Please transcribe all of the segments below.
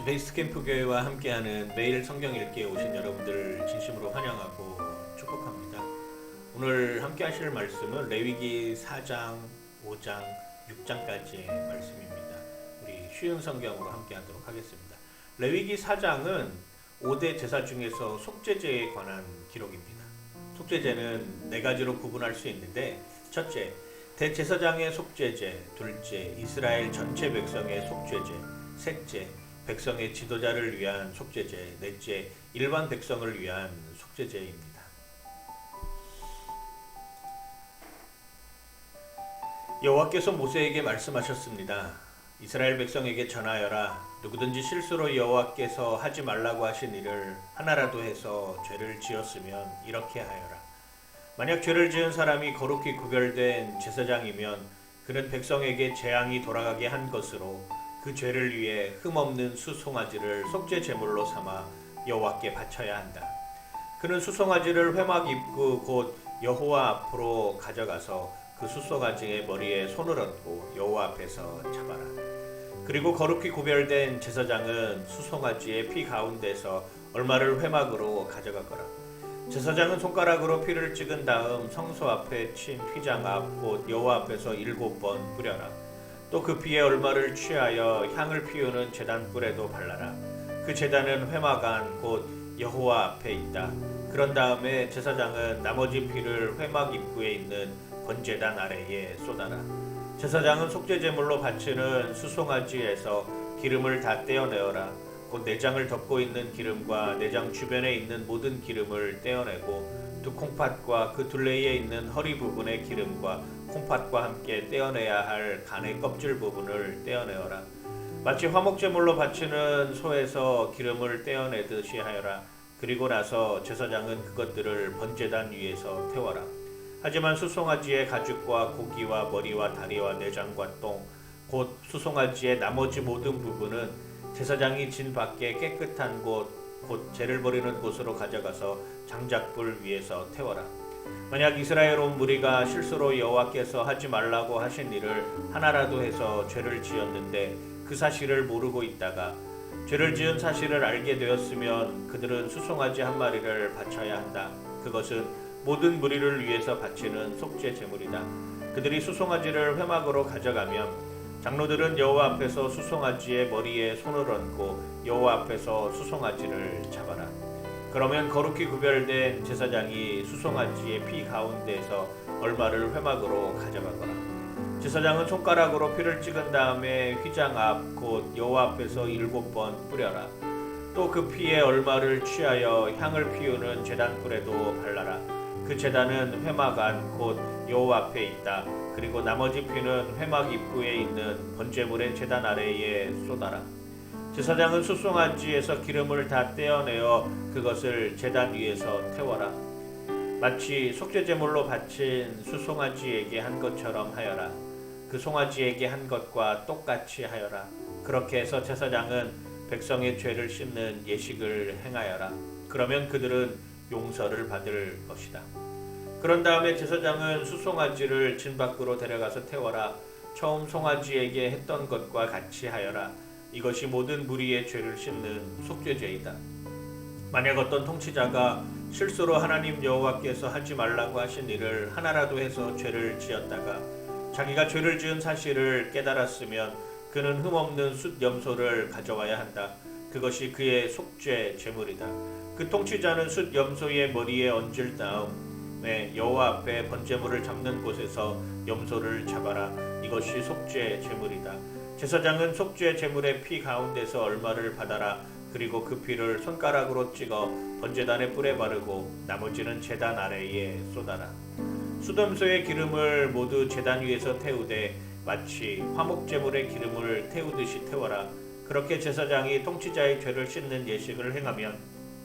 LG 베이스 캠프 교회와 함께하는 매일 성경 읽기에 오신 여러분들 진심으로 환영하고 축복합니다. 오늘 함께 하실 말씀은 레위기 4장, 5장, 6장까지의 말씀입니다. 우리 쉬운 성경으로 함께 하도록 하겠습니다. 레위기 4장은 5대 제사 중에서 속죄제에 관한 기록입니다. 속죄제는 네 가지로 구분할 수 있는데 첫째, 대제사장의 속죄제, 둘째, 이스라엘 전체 백성의 속죄제, 셋째, 백성의 지도자를 위한 속죄제, 넷째, 일반 백성을 위한 속죄제입니다. 여호와께서 모세에게 말씀하셨습니다. 이스라엘 백성에게 전하여라. 누구든지 실수로 여호와께서 하지 말라고 하신 일을 하나라도 해서 죄를 지었으면 이렇게 하여라. 만약 죄를 지은 사람이 거룩히 구별된 제사장이면 그는 백성에게 재앙이 돌아가게 한 것으로 그 죄를 위해 흠없는 수송아지를 속죄 제물로 삼아 여호와께 바쳐야 한다. 그는 수송아지를 회막 입구 곧 여호와 앞으로 가져가서 그 수송아지의 머리에 손을 얹고 여호와 앞에서 잡아라. 그리고 거룩히 구별된 제사장은 수송아지의 피 가운데서 얼마를 회막으로 가져가거라. 제사장은 손가락으로 피를 찍은 다음 성소 앞에 친 휘장 앞 곧 여호와 앞에서 일곱 번 뿌려라. 또 그 피에 얼마를 취하여 향을 피우는 제단 뿔에도 발라라. 그 제단은 회막 안 곧 여호와 앞에 있다. 그런 다음에 제사장은 나머지 피를 회막 입구에 있는 번제단 아래에 쏟아라. 제사장은 속죄 제물로 바치는 수송아지에서 기름을 다 떼어내어라. 곧 내장을 덮고 있는 기름과 내장 주변에 있는 모든 기름을 떼어내고 두 콩팥과 그 둘레에 있는 허리 부분의 기름과 콩팥과 함께 떼어내야 할 간의 껍질 부분을 떼어내어라. 마치 화목제물로 바치는 소에서 기름을 떼어내듯이 하여라. 그리고 나서 제사장은 그것들을 번제단 위에서 태워라. 하지만 수송아지의 가죽과 고기와 머리와 다리와 내장과 똥, 곧 수송아지의 나머지 모든 부분은 제사장이 진 밖에 깨끗한 곳, 곧 죄를 버리는 곳으로 가져가서 장작불 위에서 태워라. 만약 이스라엘 온 무리가 실수로 여호와께서 하지 말라고 하신 일을 하나라도 해서 죄를 지었는데 그 사실을 모르고 있다가 죄를 지은 사실을 알게 되었으면 그들은 수송아지 한 마리를 바쳐야 한다. 그것은 모든 무리를 위해서 바치는 속죄 제물이다. 그들이 수송아지를 회막으로 가져가면 장로들은 여호와 앞에서 수송아지의 머리에 손을 얹고 여호와 앞에서 수송아지를 잡아라. 그러면 거룩히 구별된 제사장이 수송아지의 피 가운데에서 얼마를 회막으로 가져가거라. 제사장은 손가락으로 피를 찍은 다음에 휘장 앞 곧 여호와 앞에서 일곱 번 뿌려라. 또 그 피에 얼마를 취하여 향을 피우는 제단 뿔에도 발라라. 그 제단은 회막 안 곧 여호와 앞에 있다. 그리고 나머지 피는 회막 입구에 있는 번제물의 제단 아래에 쏟아라. 제사장은 수송아지에서 기름을 다 떼어내어 그것을 제단 위에서 태워라. 마치 속죄제물로 바친 수송아지에게 한 것처럼 하여라. 그 송아지에게 한 것과 똑같이 하여라. 그렇게 해서 제사장은 백성의 죄를 씻는 예식을 행하여라. 그러면 그들은 용서를 받을 것이다. 그런 다음에 제사장은 수송아지를 진 밖으로 데려가서 태워라. 처음 송아지에게 했던 것과 같이 하여라. 이것이 모든 무리의 죄를 씻는 속죄죄이다. 만약 어떤 통치자가 실수로 하나님 여호와께서 하지 말라고 하신 일을 하나라도 해서 죄를 지었다가 자기가 죄를 지은 사실을 깨달았으면 그는 흠없는 숫 염소를 가져와야 한다. 그것이 그의 속죄 제물이다. 그 통치자는 숫 염소의 머리에 얹을 다음에 여호와 앞에 번제물을 잡는 곳에서 염소를 잡아라. 이것이 속죄 제물이다. 제사장은 속죄 제물의 피 가운데서 얼마를 받아라. 그리고 그 피를 손가락으로 찍어 번제단의 뿔에 바르고 나머지는 제단 아래에 쏟아라. 수dom소의 기름을 모두 제단 위에서 태우되 마치 화목제물의 기름을 태우듯이 태워라. 그렇게 제사장이 통치자의 죄를 씻는 예식을 행하면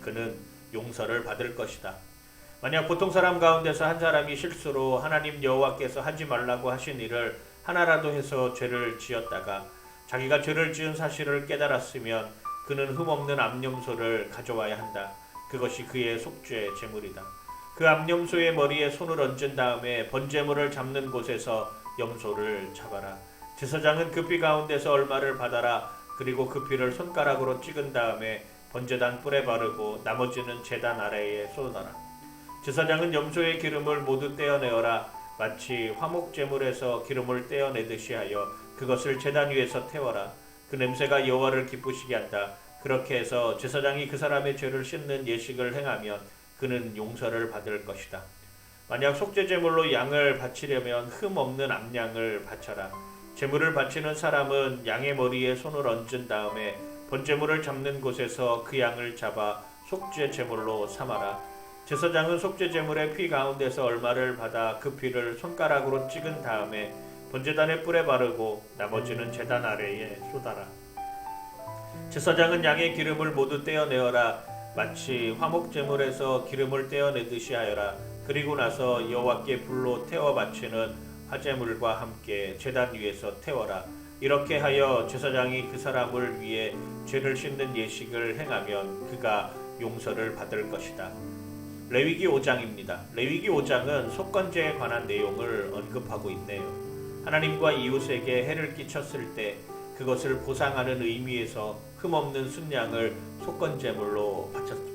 그는 용서를 받을 것이다. 만약 보통 사람 가운데서 한 사람이 실수로 하나님 여호와께서 하지 말라고 하신 일을 하나라도 해서 죄를 지었다가 자기가 죄를 지은 사실을 깨달았으면 그는 흠없는 암염소를 가져와야 한다. 그것이 그의 속죄 제물이다. 그 암염소의 머리에 손을 얹은 다음에 번제물을 잡는 곳에서 염소를 잡아라. 제사장은 그 피 가운데서 얼마를 받아라. 그리고 그 피를 손가락으로 찍은 다음에 번제단 뿔에 바르고 나머지는 제단 아래에 쏟아라. 제사장은 염소의 기름을 모두 떼어내어라. 마치 화목 제물에서 기름을 떼어내듯이 하여 그것을 제단 위에서 태워라. 그 냄새가 여호와를 기쁘시게 한다. 그렇게 해서 제사장이 그 사람의 죄를 씻는 예식을 행하면 그는 용서를 받을 것이다. 만약 속죄 제물로 양을 바치려면 흠 없는 암양을 바쳐라. 제물을 바치는 사람은 양의 머리에 손을 얹은 다음에 번제물을 잡는 곳에서 그 양을 잡아 속죄 제물로 삼아라. 제사장은 속죄 제물의 피 가운데서 얼마를 받아 그 피를 손가락으로 찍은 다음에 번제단의 뿔에 바르고 나머지는 제단 아래에 쏟아라. 제사장은 양의 기름을 모두 떼어내어라. 마치 화목 제물에서 기름을 떼어내듯이 하여라. 그리고 나서 여호와께 불로 태워 바치는 화제물과 함께 제단 위에서 태워라. 이렇게 하여 제사장이 그 사람을 위해 죄를 씻는 예식을 행하면 그가 용서를 받을 것이다. 레위기 5장입니다. 레위기 5장은 속건제에 관한 내용을 언급하고 있네요. 하나님과 이웃에게 해를 끼쳤을 때 그것을 보상하는 의미에서 흠없는 순양을 속건제물로 바쳤습니다.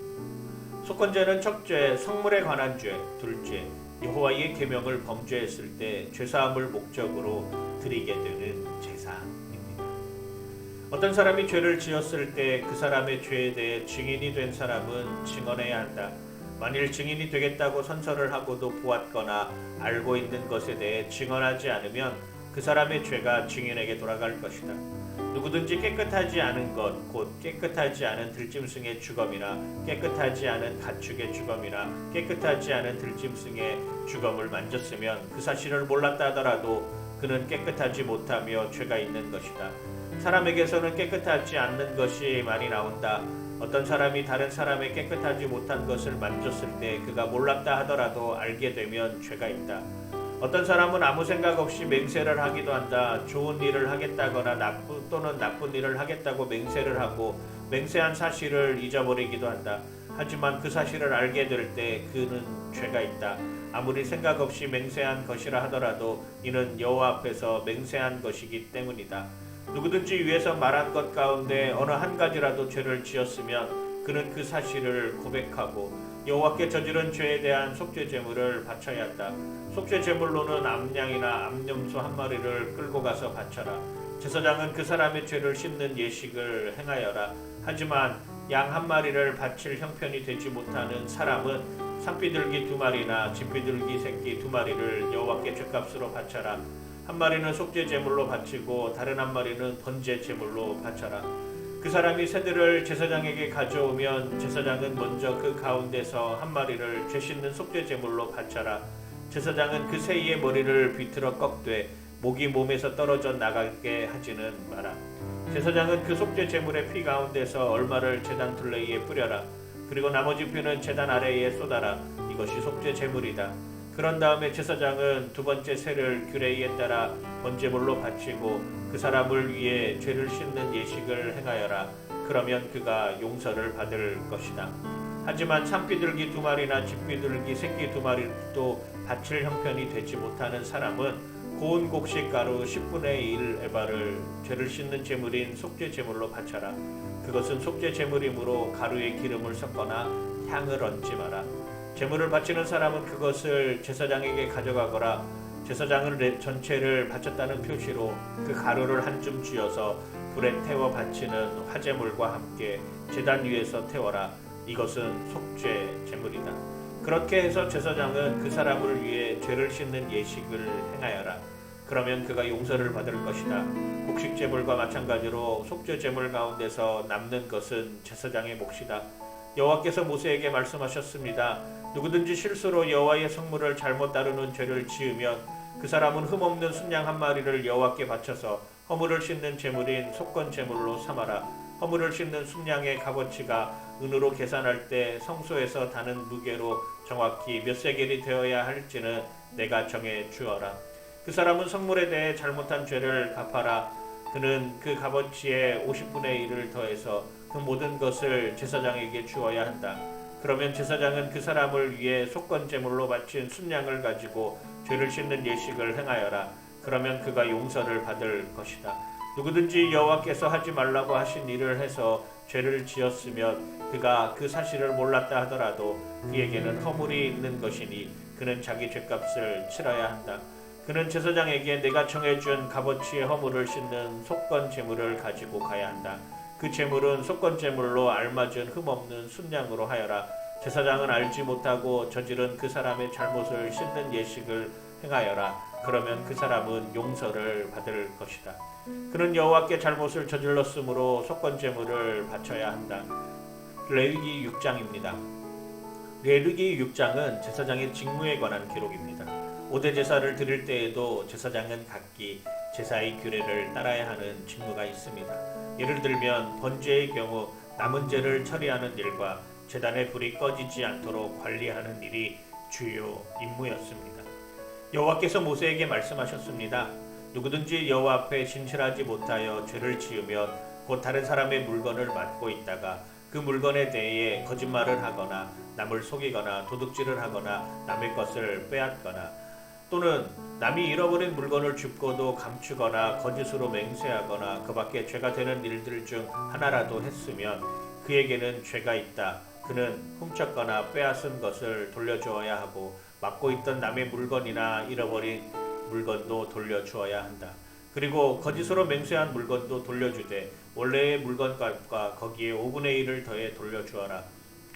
속건제는 첫째 성물에 관한 죄, 둘째 여호와의 계명을 범죄했을 때 죄사함을 목적으로 드리게 되는 제사입니다. 어떤 사람이 죄를 지었을 때 그 사람의 죄에 대해 증인이 된 사람은 증언해야 한다. 만일 증인이 되겠다고 선서를 하고도 보았거나 알고 있는 것에 대해 증언하지 않으면 그 사람의 죄가 증인에게 돌아갈 것이다. 누구든지 깨끗하지 않은 것, 곧 깨끗하지 않은 들짐승의 주검이나 깨끗하지 않은 가축의 주검이나 깨끗하지 않은 들짐승의 주검을 만졌으면 그 사실을 몰랐다 하더라도 그는 깨끗하지 못하며 죄가 있는 것이다. 사람에게서는 깨끗하지 않는 것이 많이 나온다. 어떤 사람이 다른 사람의 깨끗하지 못한 것을 만졌을 때 그가 몰랐다 하더라도 알게 되면 죄가 있다. 어떤 사람은 아무 생각 없이 맹세를 하기도 한다. 좋은 일을 하겠다거나 나쁜 또는 나쁜 일을 하겠다고 맹세를 하고 맹세한 사실을 잊어버리기도 한다. 하지만 그 사실을 알게 될 때 그는 죄가 있다. 아무리 생각 없이 맹세한 것이라 하더라도 이는 여호와 앞에서 맹세한 것이기 때문이다. 누구든지 위에서 말한 것 가운데 어느 한 가지라도 죄를 지었으면 그는 그 사실을 고백하고 여호와께 저지른 죄에 대한 속죄 제물을 바쳐야 한다. 속죄 제물로는 암양이나 암염소 한 마리를 끌고 가서 바쳐라. 제사장은 그 사람의 죄를 씻는 예식을 행하여라. 하지만 양 한 마리를 바칠 형편이 되지 못하는 사람은 산비둘기 두 마리나 진비둘기 새끼 두 마리를 여호와께 죄값으로 바쳐라. 한 마리는 속죄 제물로 바치고 다른 한 마리는 번제 제물로 바쳐라. 그 사람이 새들을 제사장에게 가져오면 제사장은 먼저 그 가운데서 한 마리를 죄 씻는 속죄 제물로 바쳐라. 제사장은 그 새의 머리를 비틀어 꺾되 목이 몸에서 떨어져 나가게 하지는 마라. 제사장은 그 속죄 제물의 피 가운데서 얼마를 제단 둘레위에 뿌려라. 그리고 나머지 피는 제단 아래에 쏟아라. 이것이 속죄 제물이다. 그런 다음에 제사장은 두 번째 새를 규례에 따라 번제물로 바치고 그 사람을 위해 죄를 씻는 예식을 행하여라. 그러면 그가 용서를 받을 것이다. 하지만 산비둘기 두 마리나 집비둘기 새끼 두 마리도 바칠 형편이 되지 못하는 사람은 고운 곡식 가루 10분의 1 에바를 죄를 씻는 제물인 속죄 제물로 바쳐라. 그것은 속죄 제물이므로 가루에 기름을 섞거나 향을 얹지 마라. 제물을 바치는 사람은 그것을 제사장에게 가져가거라. 제사장은 레- 전체를 바쳤다는 표시로 그 가루를 한 줌 쥐어서 불에 태워 바치는 화제물과 함께 제단 위에서 태워라. 이것은 속죄 제물이다. 그렇게 해서 제사장은 그 사람을 위해 죄를 씻는 예식을 행하여라. 그러면 그가 용서를 받을 것이다. 곡식 제물과 마찬가지로 속죄 제물 가운데서 남는 것은 제사장의 몫이다 여호와께서 모세에게 말씀하셨습니다. 누구든지 실수로 여호와의 성물을 잘못 다루는 죄를 지으면 그 사람은 흠없는 순양 한 마리를 여호와께 바쳐서 허물을 씻는 제물인 속건 제물로 삼아라. 허물을 씻는 순양의 값어치가 은으로 계산할 때 성소에서 다는 무게로 정확히 몇 세겔이 되어야 할지는 내가 정해 주어라. 그 사람은 성물에 대해 잘못한 죄를 갚아라. 그는 그 값어치의 50분의 1을 더해서 그 모든 것을 제사장에게 주어야 한다. 그러면 제사장은 그 사람을 위해 속건 제물로 바친 순양을 가지고 죄를 씻는 예식을 행하여라. 그러면 그가 용서를 받을 것이다. 누구든지 여호와께서 하지 말라고 하신 일을 해서 죄를 지었으면 그가 그 사실을 몰랐다 하더라도 그에게는 허물이 있는 것이니 그는 자기 죄값을 치러야 한다. 그는 제사장에게 내가 정해준 값어치의 허물을 씻는 속건 제물을 가지고 가야 한다. 그 제물은 속건 제물로 알맞은 흠없는 순양으로 하여라. 제사장은 알지 못하고 저지른 그 사람의 잘못을 씻는 예식을 행하여라. 그러면 그 사람은 용서를 받을 것이다. 그는 여호와께 잘못을 저질렀으므로 속건 제물을 바쳐야 한다. 레위기 6장입니다. 레위기 6장은 제사장의 직무에 관한 기록입니다. 오대 제사를 드릴 때에도 제사장은 각기 제사의 규례를 따라야 하는 직무가 있습니다. 예를 들면 번제의 경우 남은 죄를 처리하는 일과 제단의 불이 꺼지지 않도록 관리하는 일이 주요 임무였습니다. 여호와께서 모세에게 말씀하셨습니다. 누구든지 여호와 앞에 진실하지 못하여 죄를 지으면 곧 다른 사람의 물건을 맡고 있다가 그 물건에 대해 거짓말을 하거나 남을 속이거나 도둑질을 하거나 남의 것을 빼앗거나 또는 남이 잃어버린 물건을 줍고도 감추거나 거짓으로 맹세하거나 그 밖에 죄가 되는 일들 중 하나라도 했으면 그에게는 죄가 있다. 그는 훔쳤거나 빼앗은 것을 돌려주어야 하고 맡고 있던 남의 물건이나 잃어버린 물건도 돌려주어야 한다. 그리고 거짓으로 맹세한 물건도 돌려주되 원래의 물건값과 거기에 5분의 1을 더해 돌려주어라.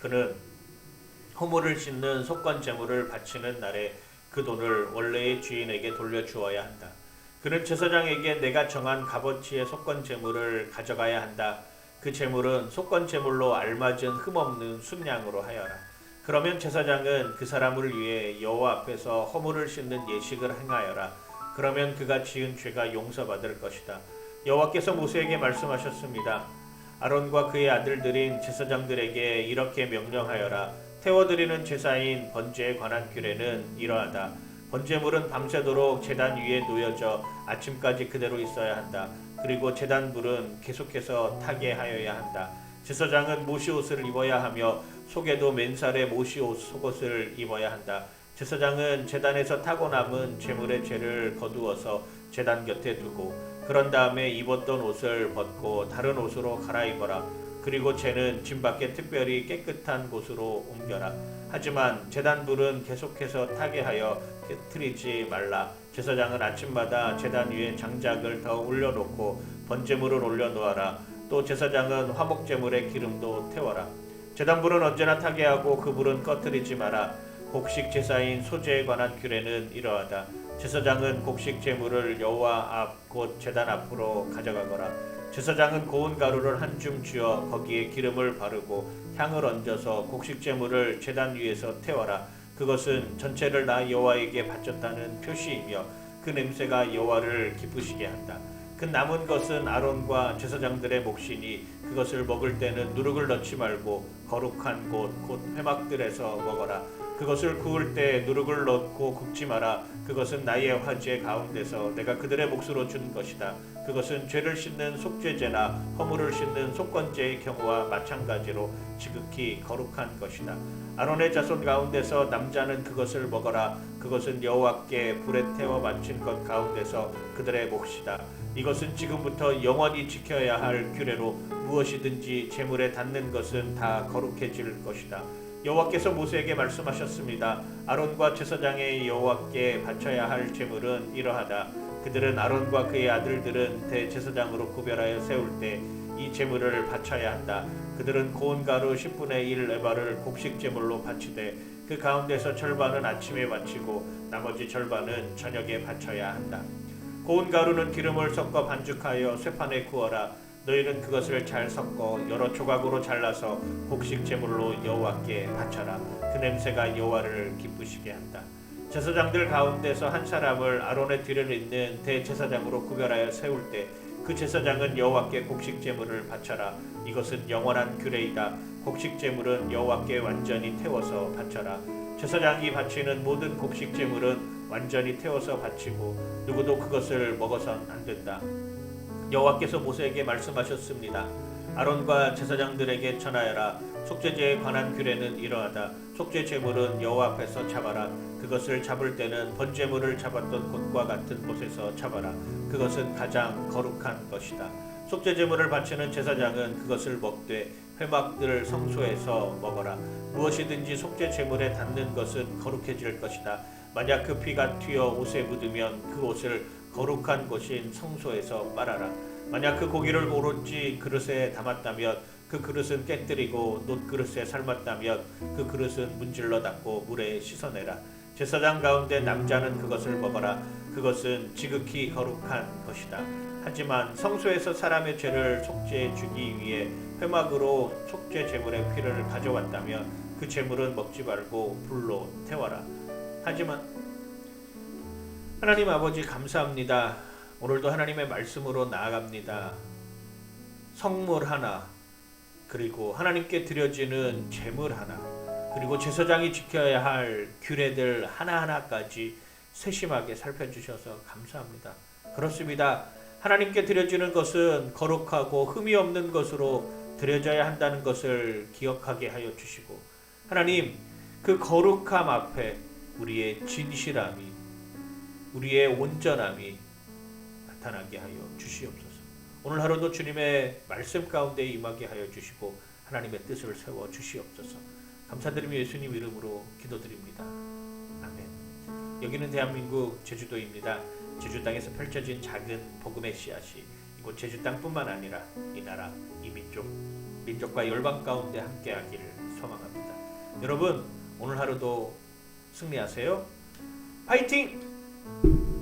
그는 허물을 씻는 속건 제물을 바치는 날에 그 돈을 원래의 주인에게 돌려주어야 한다. 그는 제사장에게 내가 정한 값어치의 속건 제물을 가져가야 한다. 그 제물은 속건 제물로 알맞은 흠없는 순양으로 하여라. 그러면 제사장은 그 사람을 위해 여호와 앞에서 허물을 씻는 예식을 행하여라. 그러면 그가 지은 죄가 용서받을 것이다. 여호와께서 모세에게 말씀하셨습니다. 아론과 그의 아들들인 제사장들에게 이렇게 명령하여라. 태워드리는 제사인 번제에 관한 규례는 이러하다. 번제물은 밤새도록 제단 위에 놓여져 아침까지 그대로 있어야 한다. 그리고 제단 불은 계속해서 타게 하여야 한다. 제사장은 모시 옷을 입어야 하며 속에도 맨살에 모시 옷 속옷을 입어야 한다. 제사장은 제단에서 타고 남은 제물의 죄를 거두어서 제단 곁에 두고 그런 다음에 입었던 옷을 벗고 다른 옷으로 갈아입어라. 그리고 죄는 짐 밖에 특별히 깨끗한 곳으로 옮겨라. 하지만 제단 불은 계속해서 타게 하여 깨뜨리지 말라. 제사장은 아침마다 제단 위에 장작을 더 올려놓고 번제물을 올려놓아라. 또 제사장은 화목제물에 기름도 태워라. 제단 불은 언제나 타게 하고 그 불은 꺼뜨리지 마라. 곡식 제사인 소제에 관한 규례는 이러하다. 제사장은 곡식 제물을 여호와 앞 곧 제단 앞으로 가져가거라. 제사장은 고운 가루를 한 줌 쥐어 거기에 기름을 바르고 향을 얹어서 곡식 제물을 제단 위에서 태워라. 그것은 전체를 나 여호와에게 바쳤다는 표시이며 그 냄새가 여호와를 기쁘시게 한다. 그 남은 것은 아론과 제사장들의 몫이니 그것을 먹을 때는 누룩을 넣지 말고 거룩한 곳 곧 회막들에서 먹어라. 그것을 구울 때 누룩을 넣고 굽지 마라. 그것은 나의 화제 가운데서 내가 그들의 몫으로 준 것이다. 그것은 죄를 씻는 속죄제나 허물을 씻는 속건제의 경우와 마찬가지로 지극히 거룩한 것이다. 아론의 자손 가운데서 남자는 그것을 먹어라. 그것은 여호와께 불에 태워 바친 것 가운데서 그들의 몫이다. 이것은 지금부터 영원히 지켜야 할 규례로 무엇이든지 재물에 닿는 것은 다 거룩해질 것이다. 여호와께서 모세에게 말씀하셨습니다. 아론과 제사장의 여호와께 바쳐야 할 제물은 이러하다. 그들은 아론과 그의 아들들은 대제사장으로 구별하여 세울 때 이 제물을 바쳐야 한다. 그들은 고운 가루 10분의 1 에바를 곡식 제물로 바치되 그 가운데서 절반은 아침에 바치고 나머지 절반은 저녁에 바쳐야 한다. 고운 가루는 기름을 섞어 반죽하여 쇠판에 구워라. 너희는 그것을 잘 섞어 여러 조각으로 잘라서 곡식 제물로 여호와께 바쳐라. 그 냄새가 여호와를 기쁘시게 한다. 제사장들 가운데서 한 사람을 아론의 뒤를 잇는 대제사장으로 구별하여 세울 때 그 제사장은 여호와께 곡식 제물을 바쳐라. 이것은 영원한 규례이다. 곡식 제물은 여호와께 완전히 태워서 바쳐라. 제사장이 바치는 모든 곡식 제물은 완전히 태워서 바치고 누구도 그것을 먹어선 안 된다. 여호와께서 모세에게 말씀하셨습니다. 아론과 제사장들에게 전하여라. 속죄제에 관한 규례는 이러하다. 속죄 제물은 여호와 앞에서 잡아라. 그것을 잡을 때는 번제물을 잡았던 곳과 같은 곳에서 잡아라. 그것은 가장 거룩한 것이다. 속죄 제물을 바치는 제사장은 그것을 먹되 회막들 성소에서 먹어라. 무엇이든지 속죄 제물에 닿는 것은 거룩해질 것이다. 만약 그 피가 튀어 옷에 묻으면 그 옷을 거룩한 곳인 성소에서 빨아라. 만약 그 고기를 오롯이 그릇에 담았다면 그 그릇은 깨뜨리고 놋 그릇에 삶았다면 그 그릇은 문질러 닦고 물에 씻어내라. 제사장 가운데 남자는 그것을 먹어라. 그것은 지극히 거룩한 것이다. 하지만 성소에서 사람의 죄를 속죄해 주기 위해 회막으로 속죄 제물의 피를 가져왔다면 그 제물은 먹지 말고 불로 태워라. 하지만 하나님 아버지 감사합니다. 오늘도 하나님의 말씀으로 나아갑니다. 성물 하나, 그리고 하나님께 드려지는 제물 하나, 그리고 제사장이 지켜야 할 규례들 하나하나까지 세심하게 살펴주셔서 감사합니다. 그렇습니다. 하나님께 드려지는 것은 거룩하고 흠이 없는 것으로 드려져야 한다는 것을 기억하게 하여 주시고, 하나님, 그 거룩함 앞에 우리의 진실함이 우리의 온전함이 나타나게 하여 주시옵소서. 오늘 하루도 주님의 말씀 가운데 임하게 하여 주시고 하나님의 뜻을 세워 주시옵소서. 감사드리며 예수님 이름으로 기도드립니다. 아멘. 여기는 대한민국 제주도입니다. 제주 땅에서 펼쳐진 작은 복음의 씨앗이 이곳 제주 땅뿐만 아니라 이 나라, 이 민족, 민족과 열방 가운데 함께하기를 소망합니다. 여러분 오늘 하루도 승리하세요. 파이팅! Música